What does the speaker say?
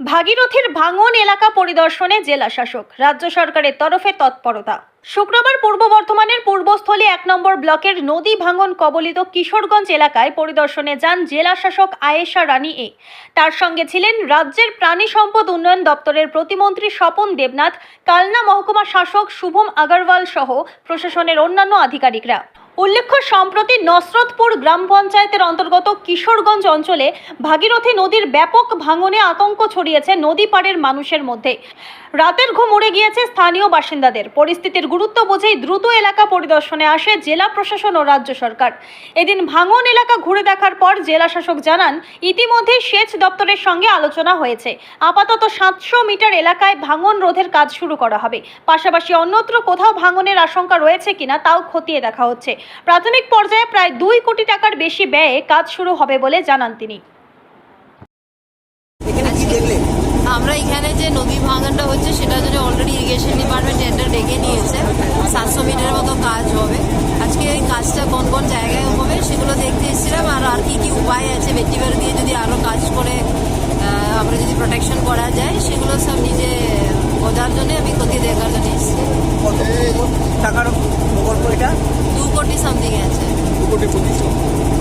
ভাগীরথীর ভাঙন এলাকা পরিদর্শনে জেলা শাসক, রাজ্য সরকারের তরফে তৎপরতা। শুক্রবার পূর্ব বর্ধমানের পূর্বস্থলী এক নম্বর ব্লকের নদী ভাঙন কবলিত কিশোরগঞ্জ এলাকায় পরিদর্শনে যান জেলা শাসক আয়েশা রানী এ। তার সঙ্গে ছিলেন রাজ্যের প্রাণী সম্পদ উন্নয়ন দপ্তরের প্রতিমন্ত্রী স্বপন দেবনাথ, কালনা মহকুমা শাসক শুভম আগরওয়াল সহ প্রশাসনের অন্যান্য আধিকারিকরা। উল্লেখ্য, সম্প্রতি নসরতপুর গ্রাম পঞ্চায়েতের অন্তর্গত কিশোরগঞ্জ অঞ্চলে ভাগীরথী নদীর ব্যাপক ভাঙনে আতঙ্ক ছড়িয়েছে নদী পাড়ের মানুষের মধ্যে। রাতের ঘুম উড়ে গিয়েছে স্থানীয় বাসিন্দাদের। পরিস্থিতির গুরুত্ব বুঝেই দ্রুত এলাকা পরিদর্শনে আসে জেলা প্রশাসন ও রাজ্য সরকার। এদিন ভাঙন এলাকা ঘুরে দেখার পর জেলা শাসক জানান ইতিমধ্যে সেচ দপ্তরের সঙ্গে আলোচনা হয়েছে। আপাতত সাতশো মিটার এলাকায় ভাঙন রোধের কাজ শুরু করা হবে। পাশাপাশি অন্যত্র কোথাও ভাঙনের আশঙ্কা রয়েছে কিনা তাও খতিয়ে দেখা হচ্ছে। প্রাথমিক পর্যায়ে প্রায় দুই কোটি টাকার বেশি ব্যয়ে কাজ শুরু হবে বলে জানান তিনি। আমরা এখানে যে নদী ভাঙনটা হচ্ছে সেটা যদি অলরেডি ইরিগেশন ডিপার্টমেন্ট টেন্ডার ডেকে নিয়েছে সাতশো মিটার মতো কাজ হবে। আজকে এই কাজটা কোন কোন জায়গায় হবে সেগুলো দেখতে এসেছিলাম। আর আর কী কী উপায় আছে বেটিবার দিয়ে যদি আরও কাজ করে আমরা যদি প্রোটেকশন করা যায় সেগুলো সব নিজে সামথিং আছে কোটি পঁচিশ লক্ষ